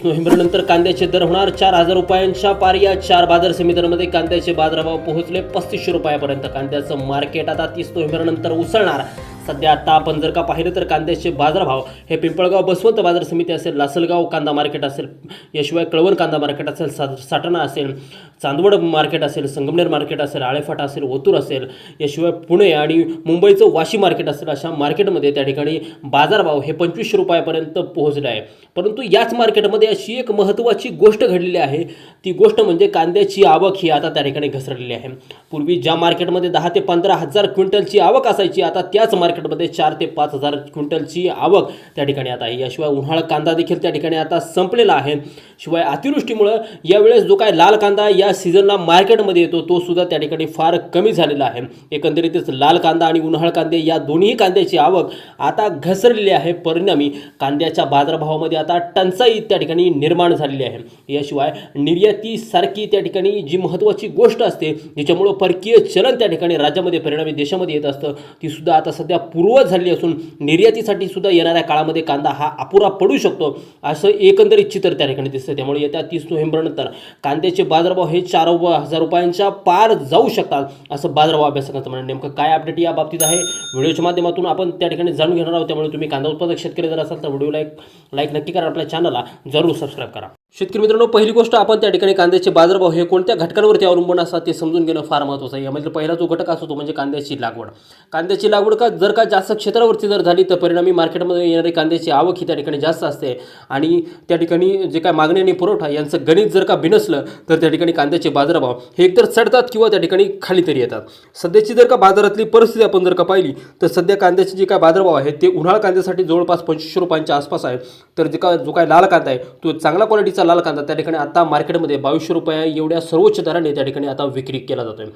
तीस नोव्हेंबरनंतर कांद्याचे दर होणार चार हजार रुपयांच्या पार. या चार बाजार समित्यांमध्ये कांद्याचे बाजारभाव पोहोचले पस्तीसशे रुपयापर्यंत. कांद्याचं मार्केट आता तीस नोव्हेंबरनंतर उसळणार. सध्या आता आपण जर का पाहिलं तर कांद्याचे बाजारभाव हे पिंपळगाव बसवंत बाजार समिती असेल लासलगाव कांदा मार्केट असेल याशिवाय कळवण कांदा मार्केट असेल सा साटणा असेल चांदवड मार्केट असेल संगमनेर मार्केट असेल आळेफाटा असेल ओतूर असेल याशिवाय पुणे आणि मुंबईचं वाशी मार्केट असेल अशा मार्केटमध्ये त्या ठिकाणी बाजारभाव हे पंचवीसशे रुपयापर्यंत पोहोचले आहे. परंतु याच मार्केटमध्ये अशी एक महत्त्वाची गोष्ट घडलेली आहे. ती गोष्ट म्हणजे कांद्याची आवक ही आता त्या ठिकाणी घसरलेली आहे. पूर्वी ज्या मार्केटमध्ये दहा ते पंधरा हजार क्विंटलची आवक असायची आता त्याच मार्केटमध्ये चार ते पाच हजार क्विंटलची आवक त्या ठिकाणी आता आहे. याशिवाय उन्हाळा कांदा देखील त्या ठिकाणी आता संपलेला आहे. शिवाय अतिवृष्टीमुळं यावेळेस जो काय लाल कांदा या सीझनला मार्केटमध्ये येतो तो सुद्धा त्या ठिकाणी फार कमी झालेला आहे. एकंदरीतच लाल कांदा आणि उन्हाळ कांदे या दोन्ही कांद्याची आवक आता घसरलेली आहे. परिणामी कांद्याच्या बाजारभावामध्ये आता टंचाई त्या ठिकाणी निर्माण झालेली आहे. याशिवाय निर्यातीसारखी त्या ठिकाणी जी महत्त्वाची गोष्ट असते ज्याच्यामुळं परकीय चलन त्या ठिकाणी राज्यामध्ये परिणामी देशामध्ये येत असतं ती सुद्धा आता सध्या पूर्वत झाली असून निर्यातीसाठी सुद्धा येणाऱ्या काळामध्ये कांदा हा अपुरा पडू शकतो असं एकंदरीत चित्र त्या ठिकाणी दिसतं त्यामुळे येत्या तीस नोव्हेंबरनंतर कांद्याचे बाजारभाव हे चार हजार रुपयांच्या पार जाऊ शकतात असं बाजारभाव अभ्यासकांचं म्हणणं नेमकं काय अपडेट या बाबतीत आहे? व्हिडिओच्या माध्यमातून आपण त्या ठिकाणी जाणून घेणार आहोत. त्यामुळे तुम्ही कांदा उत्पादक शेतकरी जर असाल तर व्हिडिओला एक लाईक नक्की करा. आपल्या चॅनलला जरूर सबस्क्राईब करा. शेतकरी मित्रांनो पहिली गोष्ट आपण त्या ठिकाणी कांद्याचे बाजारभाव हे कोणत्या घटकांवरती अवलंबून असतात ते समजून घेणं फार महत्त्वाचं आहे. यामधील पहिला जो घटक असतो तो म्हणजे कांद्याची लागवड. कांद्याची लागवड का जर का जास्त क्षेत्रावरती जर झाली तर परिणामी मार्केटमध्ये येणारी कांद्याची आवक ही त्या ठिकाणी जास्त असते आणि त्या ठिकाणी जे काय मागणी आणि पुरवठा यांचं गणित जर का बिनसलं तर त्या ठिकाणी कांद्याचे बाजारभाव हे एकतर चढतात किंवा त्या ठिकाणी खाली तरी येतात. सध्याची जर का बाजारातली परिस्थिती आपण जर का पाहिली तर सध्या कांद्याचे जे काय बाजारभाव आहे ते उन्हाळा कांद्यासाठी जवळपास पंचवीसशे रुपयांच्या आसपास आहे तर जे का जो काय लाल कांदा आहे तो चांगला क्वालिटीचा लाल कांदा त्या ठिकाणी आता मार्केटमध्ये बावीसशे रुपये एवढ्या सर्वोच्च दराने त्या ठिकाणी आता विक्री केला जातोय.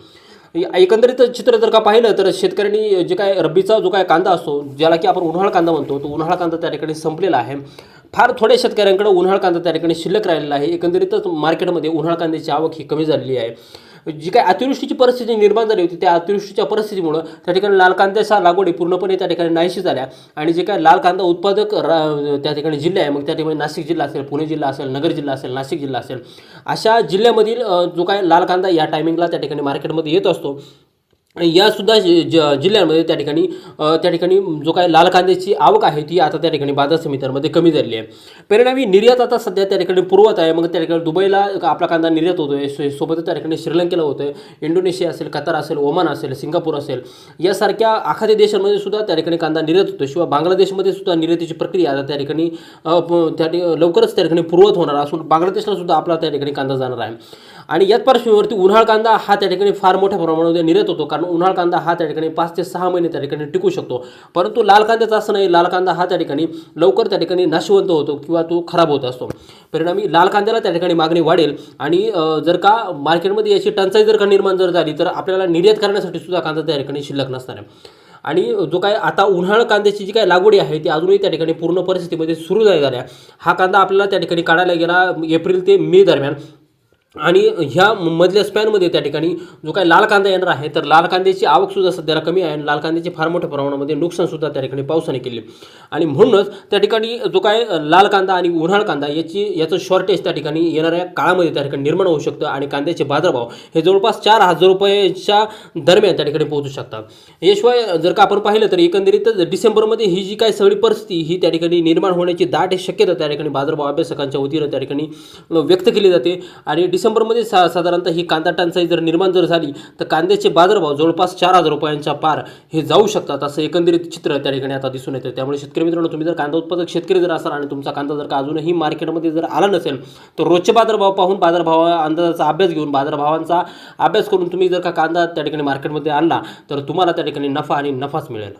एकंदरीत चित्र जर का पाहिलं तर शेतकऱ्यांनी जे काय रब्बीचा जो काय कांदा असतो ज्याला की आपण उन्हाळा कांदा म्हणतो तो उन्हाळा कांदा त्या ठिकाणी संपलेला आहे. फार थोड्या शेतकऱ्यांकडे उन्हाळा कांदा त्या ठिकाणी शिल्लक राहिलेला आहे. एकंदरीतच मार्केटमध्ये उन्हाळा कांद्याची आवक ही कमी झालेली आहे. जी काय अतिवृष्टीची परिस्थिती निर्माण झाली होती त्या अतिवृष्टीच्या परिस्थितीमुळं त्या ठिकाणी लाल कांद्याच्या लागवडी पूर्णपणे त्या ठिकाणी नाहीशी झाल्या. आणि जे काय लाल कांदा उत्पादक रा त्या ठिकाणी जिल्हे आहे मग त्या ठिकाणी नाशिक जिल्हा असेल पुणे जिल्हा असेल नगर जिल्हा असेल नाशिक जिल्हा असेल अशा जिल्ह्यामधील जो काय लाल कांदा या टायमिंगला त्या ठिकाणी मार्केटमध्ये येत असतो यासुद्धा जि ज- जिल्ह्यांमध्ये त्या ठिकाणी त्या ठिकाणी जो काय लाल कांद्याची आवक आहे ती आता त्या ठिकाणी बाजार समित्यांमध्ये कमी झालेली आहे. परिणामी निर्यात आता सध्या त्या ठिकाणी पुरवत आहे. मग त्या ठिकाणी दुबईला आपला कांदा निर्यात होतो आहे सोबतच त्या ठिकाणी श्रीलंकेला होतोय. इंडोनेशिया असेल कतार असेल ओमान असेल सिंगापूर असेल यासारख्या आखाती देशांमध्ये सुद्धा त्या ठिकाणी कांदा निर्यात होतो शिवाय बांगलादेशमध्ये सुद्धा निर्यातीची प्रक्रिया आता त्या ठिकाणी त्या ठिकाणी लवकरच त्या ठिकाणी पुरवत होणार असून बांगलादेशला सुद्धा आपला त्या ठिकाणी कांदा जाणार आहे. आणि याच पार्श्वभूमीवरती उन्हाळ कांदा हा त्या ठिकाणी फार मोठ्या प्रमाणामध्ये निर्यात होतो. कारण उन्हाळ कांदा हा त्या ठिकाणी पाच ते सहा महिने त्या ठिकाणी टिकू शकतो. परंतु लाल कांद्याचा असं नाही लाल कांदा हा त्या ठिकाणी लवकर त्या ठिकाणी नाशवंत होतो किंवा तो खराब होत असतो. परिणामी लाल कांद्याला त्या ठिकाणी मागणी वाढेल आणि जर का मार्केटमध्ये याची टंचाई जर का निर्माण जर झाली तर आपल्याला निर्यात करण्यासाठी सुद्धा कांदा त्या ठिकाणी शिल्लक नसणार आहे. आणि जो काय आता उन्हाळ कांद्याची जी काय लागवडी आहे ती अजूनही त्या ठिकाणी पूर्ण परिस्थितीमध्ये सुरू झाली झाल्या हा कांदा आपल्याला त्या ठिकाणी काढायला गेला एप्रिल ते मे दरम्यान. आणि ह्या मधल्या स्पॅनमध्ये त्या ठिकाणी जो काही लाल कांदा येणार आहे तर लाल कांद्याची आवकसुद्धा सध्याला कमी आहे आणि लाल कांद्याचे फार मोठ्या प्रमाणामध्ये नुकसानसुद्धा त्या ठिकाणी पावसाने केले. आणि म्हणूनच त्या ठिकाणी जो काय लाल कांदा आणि उन्हाळ कांदा याची याचं शॉर्टेज त्या ठिकाणी येणाऱ्या काळामध्ये त्या ठिकाणी निर्माण होऊ शकतं आणि कांद्याचे बाजारभाव हे जवळपास चार हजार रुपयाच्या दरम्यान त्या ठिकाणी पोहोचू शकतात. याशिवाय जर का आपण पाहिलं तर एकंदरीतच डिसेंबरमध्ये ही जी काय सगळी परिस्थिती ही त्या ठिकाणी निर्माण होण्याची दाट शक्यता त्या ठिकाणी बाजारभाव अभ्यासकांच्या वतीनं त्या ठिकाणी व्यक्त केली जाते. आणि डिसेंबरमध्ये सा साधारणतः ही कांदा टंचाई जर निर्माण जर झाली तर कांद्याचे बाजारभाव जवळपास चार हजार रुपयांच्या पार हे जाऊ शकतात असं एकंदरीत चित्र त्या ठिकाणी आता दिसून येतं त्यामुळे शेतकरी मित्रांनो तुम्ही जर कांदा उत्पादक शेतकरी जर असाल आणि तुमचा कांदा जर का अजूनही मार्केटमध्ये जर आला नसेल तर रोजचे बाजारभाव पाहून बाजारभाव अंदाजाचा अभ्यास घेऊन बाजारभावांचा अभ्यास करून तुम्ही जर का कांदा त्या ठिकाणी मार्केटमध्ये आणला तर तुम्हाला त्या ठिकाणी नफा आणि नफाच मिळेल.